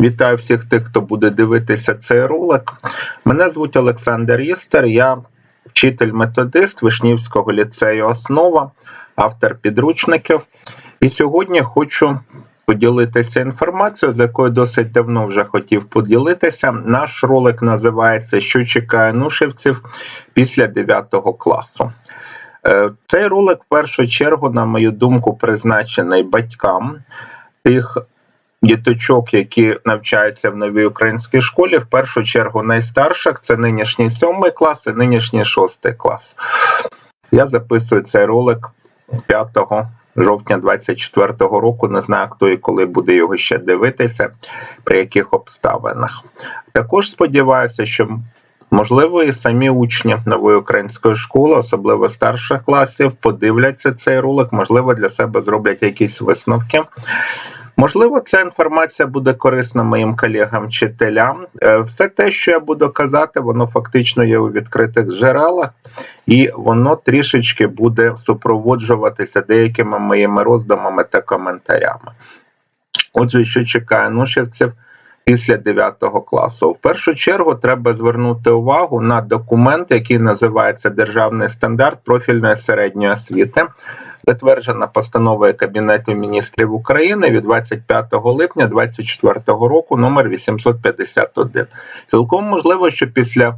Вітаю всіх тих, хто буде дивитися цей ролик. Мене звуть Олександр Єстер, я вчитель-методист Вишнівського ліцею Основа, автор підручників. І сьогодні хочу поділитися інформацією, з якою досить давно вже хотів поділитися. Наш ролик називається Що чекає нушівців після 9 класу. Е, Цей ролик в першу чергу, на мою думку, призначений батькам тих діточок, які навчаються в новій українській школі, в першу чергу найстарших це нинішній сьомий клас і нинішній шостий клас. Я записую цей ролик 5 жовтня 24-го року. Не знаю, хто і коли буде його ще дивитися, при яких обставинах. Також сподіваюся, що. Можливо, і самі учні нової української школи, особливо старших класів, подивляться цей ролик, можливо, для себе зроблять якісь висновки. Можливо, ця інформація буде корисна моїм колегам-вчителям. Е, Все те, що я буду казати, воно фактично є у відкритих джерелах, і воно трішечки буде супроводжуватися деякими моїми роздумами та коментарями. Отже, що чекає нушівців після 9 класу? В першу чергу треба звернути увагу на документ, який називається Державний стандарт профільної середньої освіти затверджена постановою Кабінету міністрів України від 25 липня 2024 року номер 851. Цілком можливо, що після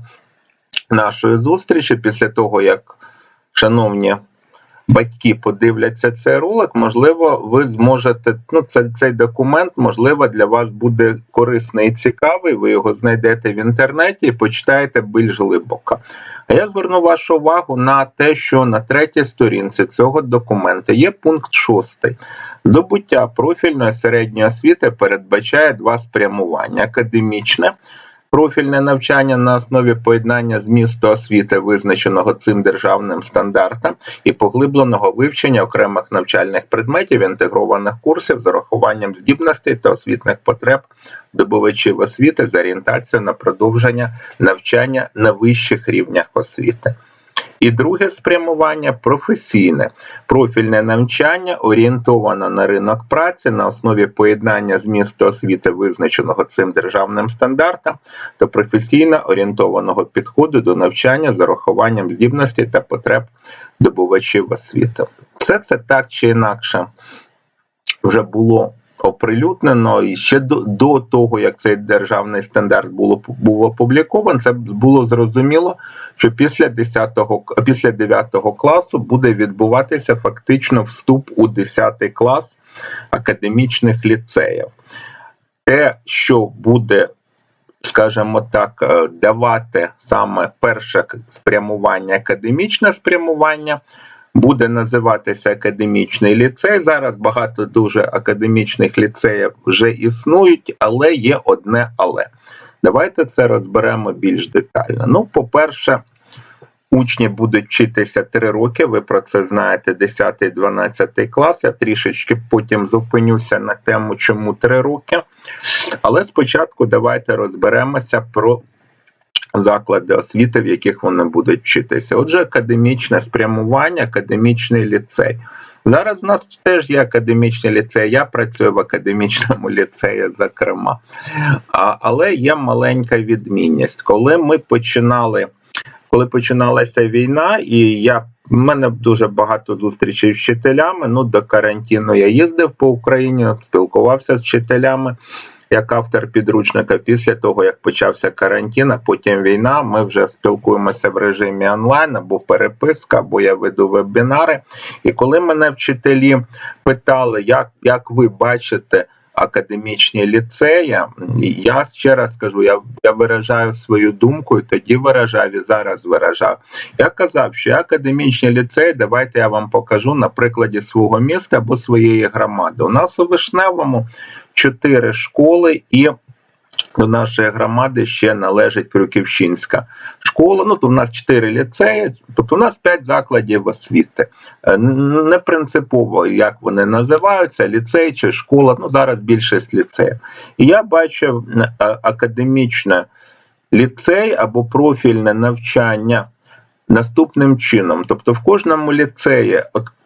нашої зустрічі, після того як шановні батьки подивляться цей ролик, можливо, ви зможете. Ну, це, цей документ, можливо, для вас буде корисний і цікавий. Ви його знайдете в інтернеті і почитаєте більш глибоко. А я зверну вашу увагу на те, що на третій сторінці цього документа є пункт 6. Здобуття профільної середньої освіти передбачає два спрямування: академічне. Профільне навчання на основі поєднання змісту освіти, визначеного цим державним стандартом, і поглибленого вивчення окремих навчальних предметів, інтегрованих курсів з урахуванням здібностей та освітних потреб добувачів освіти з орієнтацією на продовження навчання на вищих рівнях освіти. І друге спрямування професійне, профільне навчання орієнтоване на ринок праці на основі поєднання змісту освіти, визначеного цим державним стандартом, та професійно орієнтованого підходу до навчання з урахуванням здібностей та потреб добувачів освіти. Все це так чи інакше вже було оприлюднено, і ще до, до того, як цей державний стандарт було був опублікований, це було зрозуміло, що після 10 після 9 класу буде відбуватися фактично вступ у 10 клас академічних ліцеїв. Те, що буде, скажімо так, е, давати саме перше спрямування, академічне спрямування називатися академічний ліцей. Зараз багато дуже академічних ліцеїв вже існують, але є одне але. Давайте це розберемо більш детально. Ну, по-перше, учні будуть вчитися 3 роки, ви про це знаєте, 10-12 клас. Я трішечки потім зупинюся на тему, чому 3 роки. Але спочатку давайте розберемося про заклади освіти, в яких вони будуть вчитися. Отже, академічне спрямування, академічний ліцей. Зараз у нас теж є академічний ліцей, я працюю в академічному ліцеї, зокрема. А, Але є маленька відмінність. Коли ми починали, коли починалася війна, і я в мене дуже багато зустрічей з вчителями. Ну, до карантину я їздив по Україні, спілкувався з вчителями як автор підручника. Після того як почався карантин, а потім війна, ми вже спілкуємося в режимі онлайн або переписка, або я веду вебінари. І коли мене вчителі питали, як, як ви бачите. Академічні ліцеї, я ще раз скажу, я я виражаю свою думку, і тоді виражав, і зараз виражав. Я казав, що академічні ліцеї, давайте я вам покажу на прикладі свого міста або своєї громади. У нас у Вишневому чотири школи і. До нашої громади ще належить Крюківщинська школа. Ну, то в нас чотири ліцеї, тобто у нас п'ять закладів освіти. Е, не принципово, як вони називаються, ліцей чи школа, ну зараз більшість ліцеїв. І я бачив е, академічне ліцей або профільне навчання наступним чином. Тобто, в кожному ліцеї,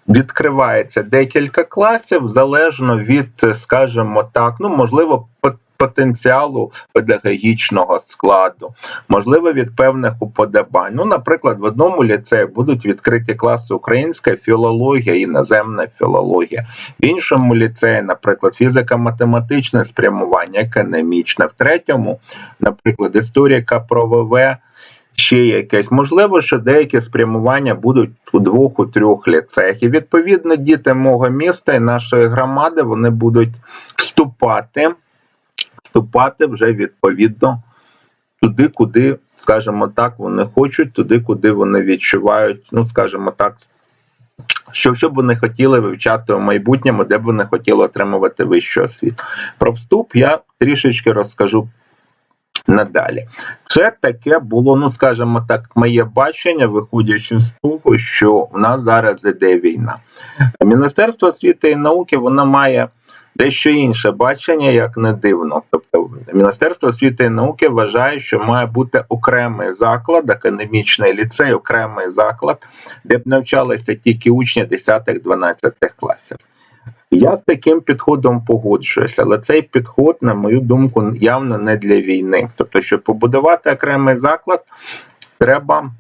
відкривається декілька класів залежно від, скажімо так, ну можливо, потенціалу педагогічного складу, можливо, від певних уподобань. Ну, наприклад, в одному ліцеї будуть відкриті класи українська філологія, іноземна філологія, в іншому ліцеї, наприклад, фізико-математичне спрямування, економічне, в третьому, наприклад, історика правове. Ще якесь можливо, що деякі спрямування будуть у двох, у трьох ліцеях. І відповідно діти мого міста і нашої громади вони будуть вступати, вступати вже відповідно туди, куди, скажімо так, вони хочуть, туди, куди вони відчувають, ну скажімо так, що, що б вони хотіли вивчати у майбутньому, де б вони хотіли отримувати вищу освіту. Про вступ я трішечки розкажу надалі. Це таке було, ну скажімо так, моє бачення, виходячи з того, що в нас зараз іде війна. Міністерство освіти і науки воно має дещо інше бачення, як не дивно. Тобто, Міністерство освіти і науки вважає, що має бути окремий заклад, академічний ліцей, окремий заклад, де б навчалися тільки учні 10-12 класів. Я з таким підходом погоджуюся, але цей підход, на мою думку, явно не для війни. Тобто, щоб побудувати окремий заклад, треба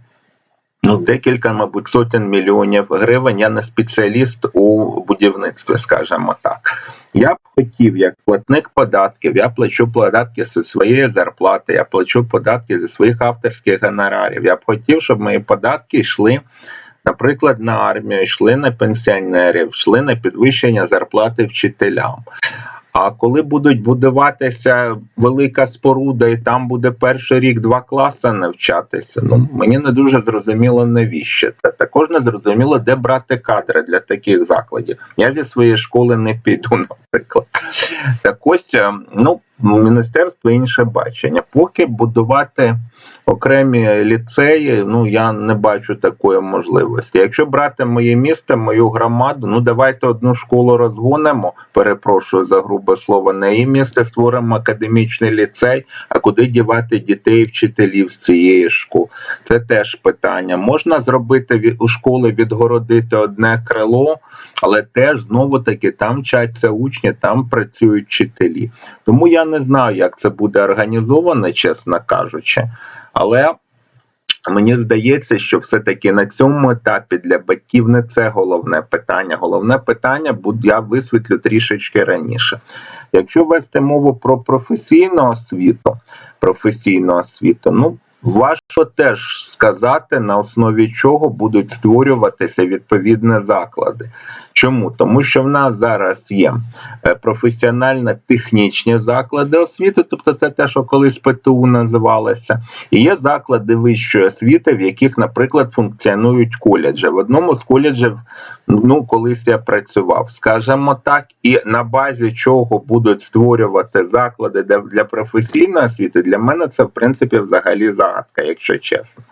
ну, декілька, мабуть, сотень мільйонів гривень. Я не спеціаліст у будівництві, скажімо так. Я б хотів, як платник податків, я плачу податки зі своєї зарплати, я плачу податки зі своїх авторських гонорарів. Я б хотів, щоб мої податки йшли. Наприклад, на армію йшли на пенсіонерів, йшли на підвищення зарплати вчителям. А коли будуть будуватися велика споруда, і там буде перший рік два класи навчатися, ну мені не дуже зрозуміло навіщо це. Також не зрозуміло, де брати кадри для таких закладів. Я зі своєї школи не піду, наприклад. Так ось, ну, міністерство інше бачення. Поки будувати окремі ліцеї, ну я не бачу такої можливості. Якщо брати моє місто, мою громаду, ну давайте одну школу розгонимо. Перепрошую за грубе слово, на її місце створимо академічний ліцей. А куди дівати дітей і вчителів з цієї школи? Це теж питання. Можна зробити у школи відгородити одне крило, але теж знову таки там вчаться учні, там працюють вчителі. Тому я не знаю, як це буде організовано, чесно кажучи. Але мені здається, що все-таки на цьому етапі для батьків не це головне питання. Головне питання я висвітлю трішечки раніше. Якщо вести мову про професійну освіту, професійну освіту, ну важко теж сказати, на основі чого будуть створюватися відповідні заклади. Чому? Тому що в нас зараз є е, професіонально-технічні заклади освіти, тобто це те, що колись ПТУ називалося, і є заклади вищої освіти, в яких, наприклад, функціонують коледжі. В одному з коледжів, ну колись я працював, скажімо так, і на базі чого будуть створювати заклади для професійної освіти, для мене це в принципі взагалі загадка, якщо чесно.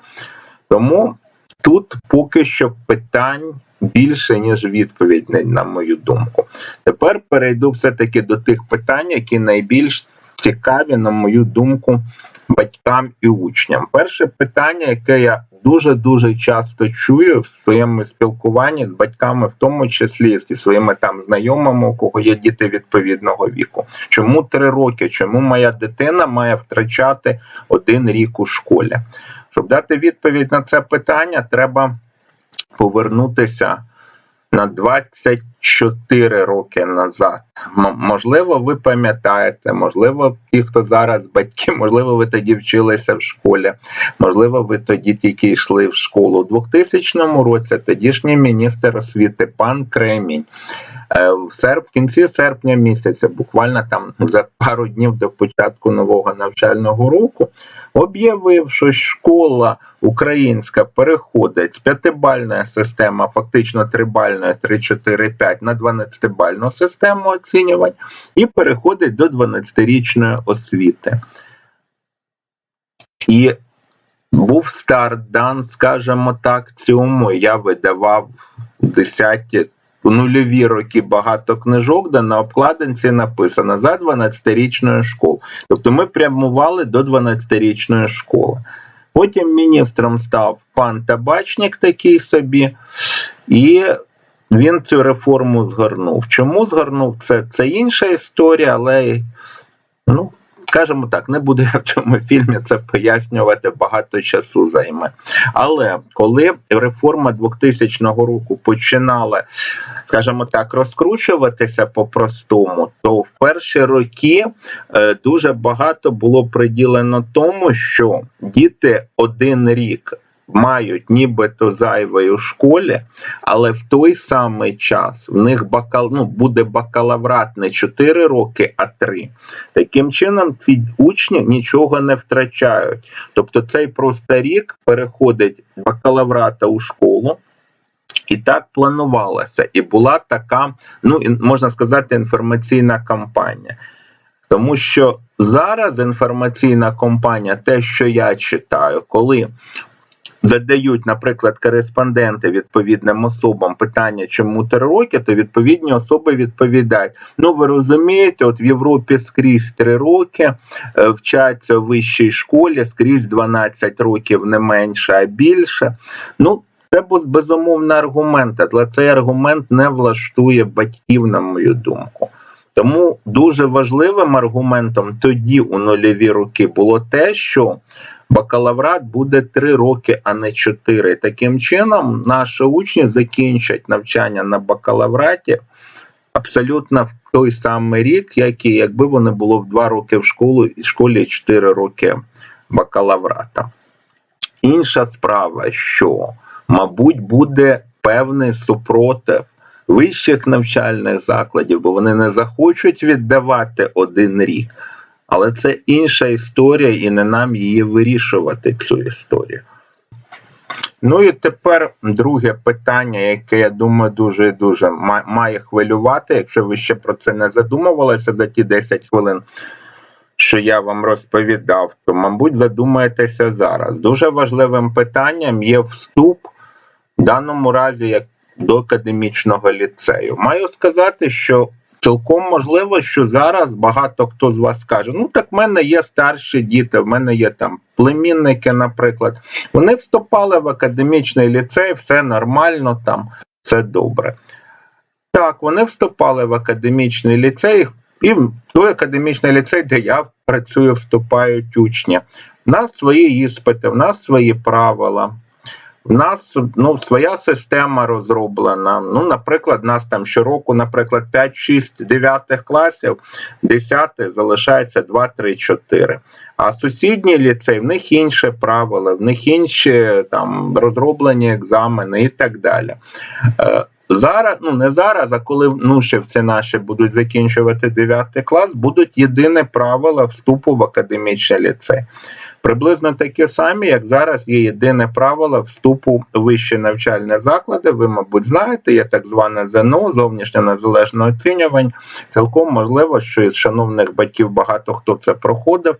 Тому тут поки що питань більше, ніж відповідь, на мою думку. Тепер перейду все-таки до тих питань, які найбільш цікаві, на мою думку, батькам і учням. Перше питання, яке я дуже-дуже часто чую в своєму спілкуванні з батьками, в тому числі зі своїми там знайомими, у кого є діти відповідного віку. Чому три роки? Чому моя дитина має втрачати один рік у школі? Щоб дати відповідь на це питання, треба повернутися на 24 роки назад. М можливо, ви пам'ятаєте, можливо, ті, хто зараз батьки, можливо, ви тоді вчилися в школі, можливо, ви тоді тільки йшли в школу. У 2000 році тодішній міністр освіти пан Кремінь в серп, кінці серпня місяця, буквально там за пару днів до початку нового навчального року, об'явив, що школа українська переходить з п'ятибальної системи, фактично трибальної 3-4-5 на 12-бальну систему оцінювань, і переходить до 12-річної освіти. І був старт дан, скажімо так, цьому я видавав десяті у нульові роки багато книжок, де на обкладинці написано за 12-річною школою. Тобто ми прямували до 12-річної школи. Потім міністром став пан Табачник такий собі, і він цю реформу згорнув. Чому згорнув це? Це інша історія, але Ну, скажімо так, не буду я в цьому фільмі це пояснювати, багато часу займе. Але коли реформа 2000 року починала, скажімо так, розкручуватися по-простому, то в перші роки е, дуже багато було приділено тому, що діти один рік. Мають нібито зайве у школі, але в той самий час в них бакал, ну, буде бакалаврат не 4 роки, а 3. Таким чином, ці учні нічого не втрачають. Тобто цей просто рік переходить бакалаврата у школу. І так планувалося, і була така, ну можна сказати, інформаційна кампанія. Тому що зараз інформаційна кампанія, те, що я читаю, коли задають, наприклад, кореспонденти відповідним особам питання, чому три роки, то відповідні особи відповідають: ну ви розумієте, от в Європі скрізь три роки е, вчаться в вищій школі, скрізь 12 років не менше, а більше. Ну, це безумовно аргумент, але цей аргумент не влаштує батьків, на мою думку. Тому дуже важливим аргументом тоді у нульові роки було те, що бакалаврат буде 3 роки, а не 4. Таким чином, наші учні закінчать навчання на бакалавраті абсолютно в той самий рік, як і якби вони було в 2 роки в школу і школі 4 роки бакалаврата. Інша справа, що, мабуть, буде певний супротив вищих навчальних закладів, бо вони не захочуть віддавати один рік. Але це інша історія, і не нам її вирішувати, цю історію. Ну і тепер друге питання, яке я думаю дуже дуже має хвилювати, якщо ви ще про це не задумувалися за ті 10 хвилин, що я вам розповідав, то, мабуть, задумаєтеся зараз. Дуже важливим питанням є вступ в даному разі як до академічного ліцею. Маю сказати, що цілком можливо, що зараз багато хто з вас скаже: ну так в мене є старші діти, в мене є там племінники, наприклад. Вони вступали в академічний ліцей, все нормально, там все добре. Так, вони вступали в академічний ліцей, і в той академічний ліцей, де я працюю, вступають учні. У нас свої іспити, в нас свої правила. В нас ну, своя система розроблена. Ну, наприклад, у нас там щороку, наприклад, 5, 6, 9 класів, 10 залишається 2, 3, 4. А сусідній ліцей, в них інші правила, в них інші там розроблені екзамени і так далі. Е, Зараз, ну не зараз, а коли внушівці наші будуть закінчувати 9 клас, будуть єдине правила вступу в академічний ліцей. Приблизно такі самі, як зараз є єдине правило вступу у вищі навчальні заклади. Ви, мабуть, знаєте, є так зване ЗНО, зовнішнє незалежне оцінювання. Цілком можливо, що із шановних батьків багато хто це проходив,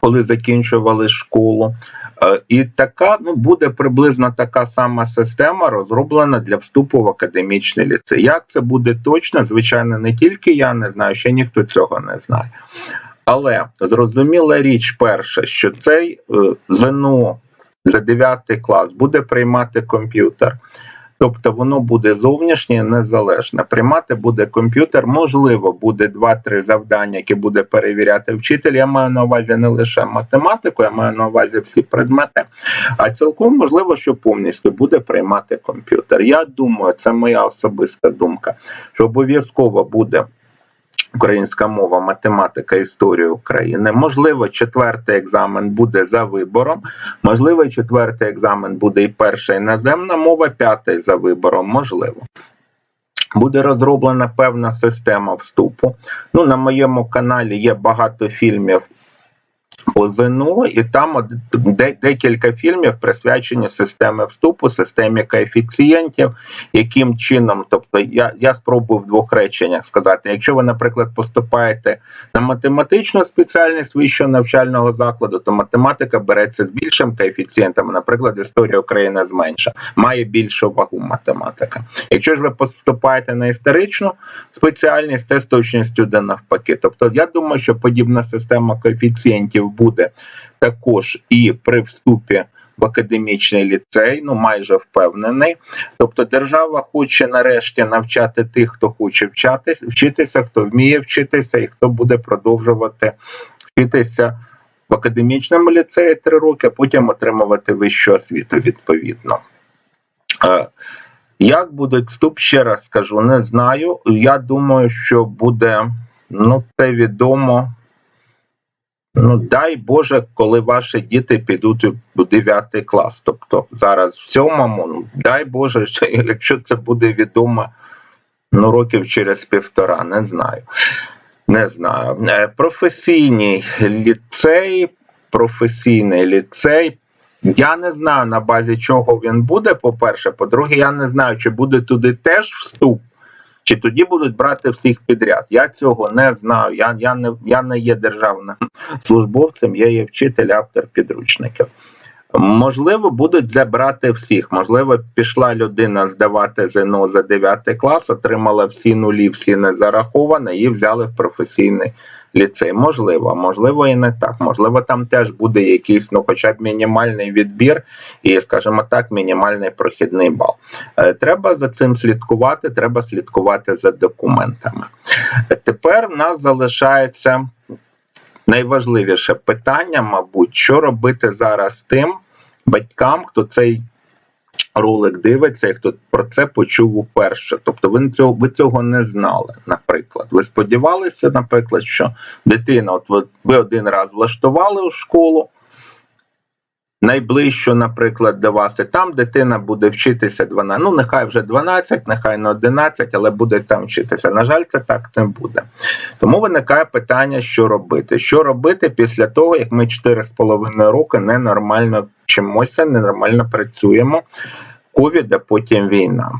коли закінчували школу. Е, І така ну буде приблизно така сама система розроблена для вступу в академічний ліцей. Як це буде точно? Звичайно, не тільки я не знаю, ще ніхто цього не знає. Але зрозуміла річ перша, що цей е, ЗНО за 9 клас буде приймати комп'ютер. Тобто воно буде зовнішнє незалежне. Приймати буде комп'ютер, можливо, буде 2-3 завдання, які буде перевіряти вчитель. Я маю на увазі не лише математику, я маю на увазі всі предмети. А цілком можливо, що повністю буде приймати комп'ютер. Я думаю, це моя особиста думка, що обов'язково буде українська мова, математика, історія України. Можливо, четвертий екзамен буде за вибором. Можливо, четвертий екзамен буде і перша іноземна мова, п'ятий за вибором. Можливо. Буде розроблена певна система вступу. Ну, на моєму каналі є багато фільмів по і там декілька фільмів присвячені системі вступу, системі коефіцієнтів, яким чином, тобто я, я спробую в двох реченнях сказати, якщо ви, наприклад, поступаєте на математичну спеціальність вищого навчального закладу, то математика береться з більшим коефіцієнтом, наприклад, історія України зменша, має більшу вагу математика. Якщо ж ви поступаєте на історичну спеціальність, це з точністю де навпаки. Тобто, я думаю, що подібна система коефіцієнтів буде також і при вступі в академічний ліцей, ну майже впевнений. Тобто держава хоче нарешті навчати тих, хто хоче вчатись, вчитися, хто вміє вчитися і хто буде продовжувати вчитися в академічному ліцеї три роки, а потім отримувати вищу освіту відповідно. Е, Як буде вступ, ще раз скажу, не знаю. Я думаю, що буде, ну, це відомо. Ну, дай Боже, коли ваші діти підуть у 9 клас. Тобто зараз в сьомому, ну, дай Боже, що якщо це буде відомо ну, років через півтора, не знаю. Не знаю. Е, Професійний ліцей, професійний ліцей. Я не знаю на базі чого він буде. По-перше, по-друге, я не знаю, чи буде туди теж вступ, чи тоді будуть брати всіх підряд. Я цього не знаю. Я, я, не, я не є державним службовцем, я є вчитель, автор підручників. Можливо, будуть забрати всіх. Можливо, пішла людина здавати ЗНО за 9 клас, отримала всі нулі, всі не зараховані, і взяли в професійний ліцей. Можливо, можливо, і не так. Можливо, там теж буде якийсь, ну, хоча б мінімальний відбір, і, скажімо так, мінімальний прохідний бал. Е, Треба за цим слідкувати, треба слідкувати за документами. Тепер в нас залишається найважливіше питання, мабуть, що робити зараз тим батькам, хто цей ролик дивиться, і хто про це почув уперше. Тобто ви цього, ви цього не знали, наприклад. Ви сподівалися, наприклад, що дитина, от ви, один раз влаштували у школу. Найближчу, наприклад, до вас, і там дитина буде вчитися 12, ну нехай вже 12, нехай не 11, але буде там вчитися. На жаль, це так не буде. Тому виникає питання, що робити. Що робити після того, як ми 4,5 роки ненормально вчимося, ненормально працюємо. Ковід, а потім війна.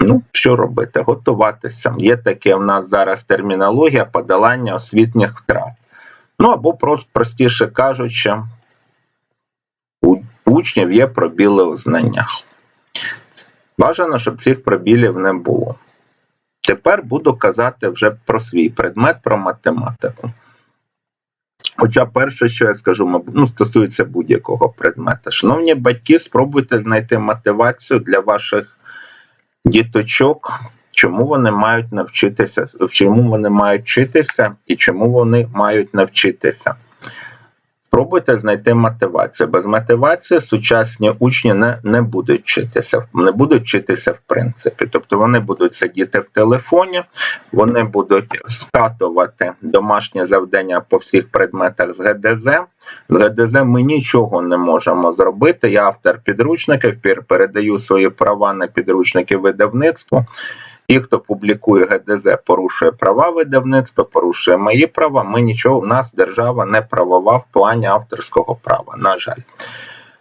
Ну, що робити? Готуватися. Є таке в нас зараз термінологія подолання освітніх втрат. Ну або просто простіше кажучи, учнів є пробіли у знаннях. Бажано, щоб цих пробілів не було. Тепер буду казати вже про свій предмет, про математику. Хоча перше, що я скажу, ну, стосується будь-якого предмета. Шановні батьки, спробуйте знайти мотивацію для ваших діточок, чому вони мають навчитися, чому вони мають вчитися і чому вони мають навчитися. Спробуйте знайти мотивацію. Без мотивації сучасні учні не, не будуть вчитися, не будуть вчитися в принципі. Тобто вони будуть сидіти в телефоні, вони будуть скатувати домашнє завдання по всіх предметах з ГДЗ. З ГДЗ ми нічого не можемо зробити. Я автор підручників, передаю свої права на підручники видавництву. Ті, хто публікує ГДЗ, порушує права видавництва, порушує мої права. Ми нічого, у нас держава не правова в плані авторського права, на жаль.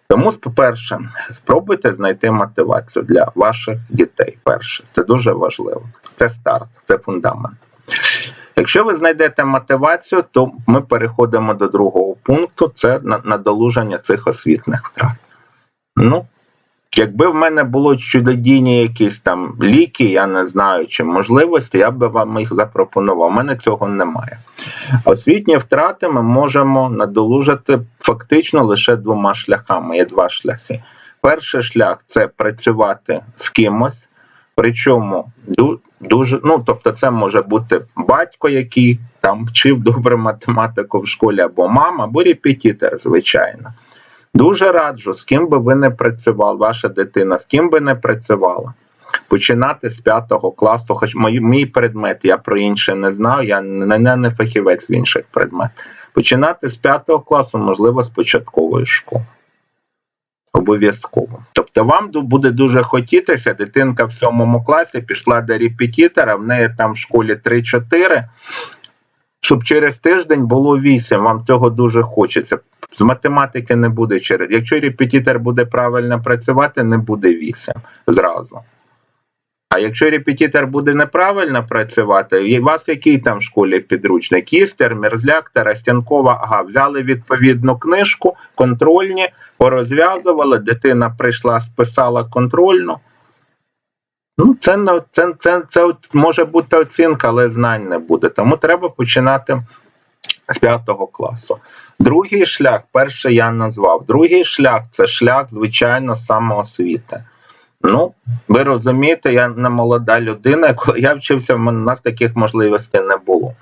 Тому, по-перше, спробуйте знайти мотивацію для ваших дітей. Перше, це дуже важливо. Це старт, це фундамент. Якщо ви знайдете мотивацію, то ми переходимо до другого пункту: це надолуження цих освітних втрат. Ну, Якби в мене було чудодійні якісь там ліки, я не знаю чи можливості, я би вам їх запропонував. У мене цього немає. Освітні втрати ми можемо надолужити фактично лише двома шляхами. Є два шляхи. Перший шлях це працювати з кимось, причому дуже, ну тобто, це може бути батько, який там вчив добре математику в школі, або мама, або репетитор, звичайно. Дуже раджу, з ким би ви не працювали, ваша дитина, з ким би не працювала. Починати з п'ятого класу, хоч мій, мій предмет, я про інше не знаю, я не, не, не фахівець в інших предметах. Починати з п'ятого класу, можливо, з початкової школи. Обов'язково. Тобто вам буде дуже хотітися, дитинка в сьомому класі пішла до репетитора, в неї там в школі 3-4, щоб через тиждень було 8, вам цього дуже хочеться. З математики не буде через. Якщо репетитор буде правильно працювати, не буде 8 зразу. А якщо репетитор буде неправильно працювати, у вас який там в школі підручник? Істер, Мерзляк, Тарастянкова, ага, взяли відповідну книжку, контрольні, порозв'язували, дитина прийшла, списала контрольну. Ну, це, це, це, це може бути оцінка, але знань не буде. Тому треба починати з 5 класу. Другий шлях, перший я назвав. Другий шлях це шлях, звичайно, самоосвіти. Ну, ви розумієте, я не молода людина. Коли я вчився, у нас таких можливостей не було.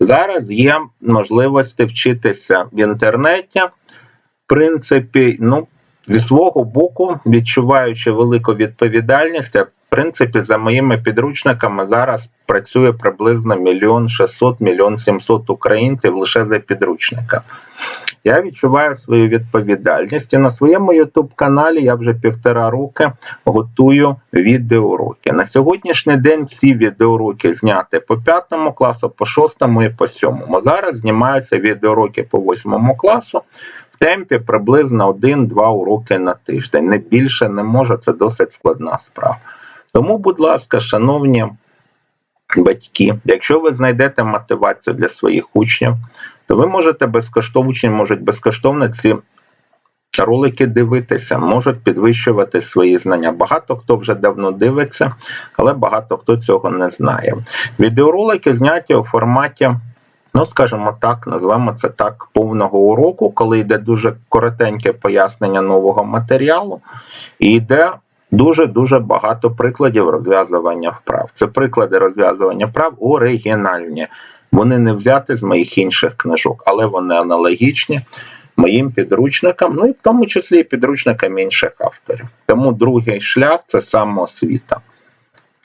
Зараз є можливості вчитися в інтернеті. В принципі, ну, зі свого боку, відчуваючи велику відповідальність, я, принципі, за моїми підручниками зараз працює приблизно мільйон шістсот, мільйон сімсот українців лише за підручника. Я відчуваю свою відповідальність і на своєму youtube каналі я вже півтора роки готую відеоуроки. На сьогоднішній день всі відеоуроки зняті по п'ятому класу, по шостому і по сьомому. Зараз знімаються відеоуроки по восьмому класу. Темпі приблизно 1-2 уроки на тиждень. Не більше не можу, це досить складна справа. Тому, будь ласка, шановні батьки, якщо ви знайдете мотивацію для своїх учнів, то ви можете безкоштовно, учні можуть безкоштовно ці ролики дивитися, можуть підвищувати свої знання. Багато хто вже давно дивиться, але багато хто цього не знає. Відеоролики зняті у форматі. Ну, скажімо так, назвемо це так повного уроку, коли йде дуже коротеньке пояснення нового матеріалу, і йде дуже-дуже багато прикладів розв'язування вправ. Це приклади розв'язування вправ оригінальні. Вони не взяти з моїх інших книжок, але вони аналогічні моїм підручникам, ну і в тому числі і підручникам інших авторів. Тому другий шлях це самоосвіта.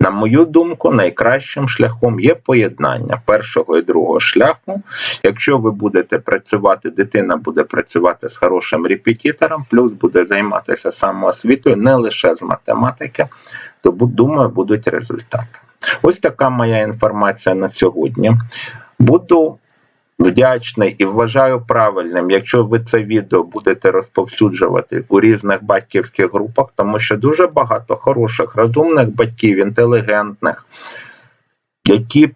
На мою думку, найкращим шляхом є поєднання першого і другого шляху. Якщо ви будете працювати, дитина буде працювати з хорошим репетитором, плюс буде займатися самоосвітою не лише з математики, то думаю, будуть результати. Ось така моя інформація на сьогодні. Буду вдячний і вважаю правильним, якщо ви це відео будете розповсюджувати у різних батьківських групах, тому що дуже багато хороших, розумних батьків, інтелігентних, які,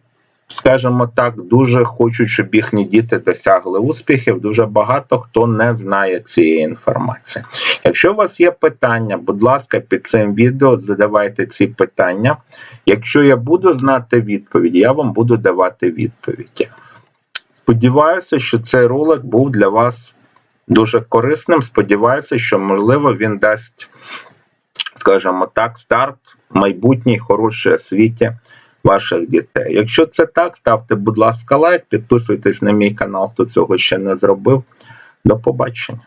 скажімо так, дуже хочуть, щоб їхні діти досягли успіхів. Дуже багато хто не знає цієї інформації. Якщо у вас є питання, будь ласка, під цим відео задавайте ці питання. Якщо я буду знати відповідь, я вам буду давати відповіді. Сподіваюся, що цей ролик був для вас дуже корисним. Сподіваюся, що, можливо, він дасть, скажімо так, старт майбутній хорошій освіті ваших дітей. Якщо це так, ставте, будь ласка, лайк, підписуйтесь на мій канал, хто цього ще не зробив. До побачення.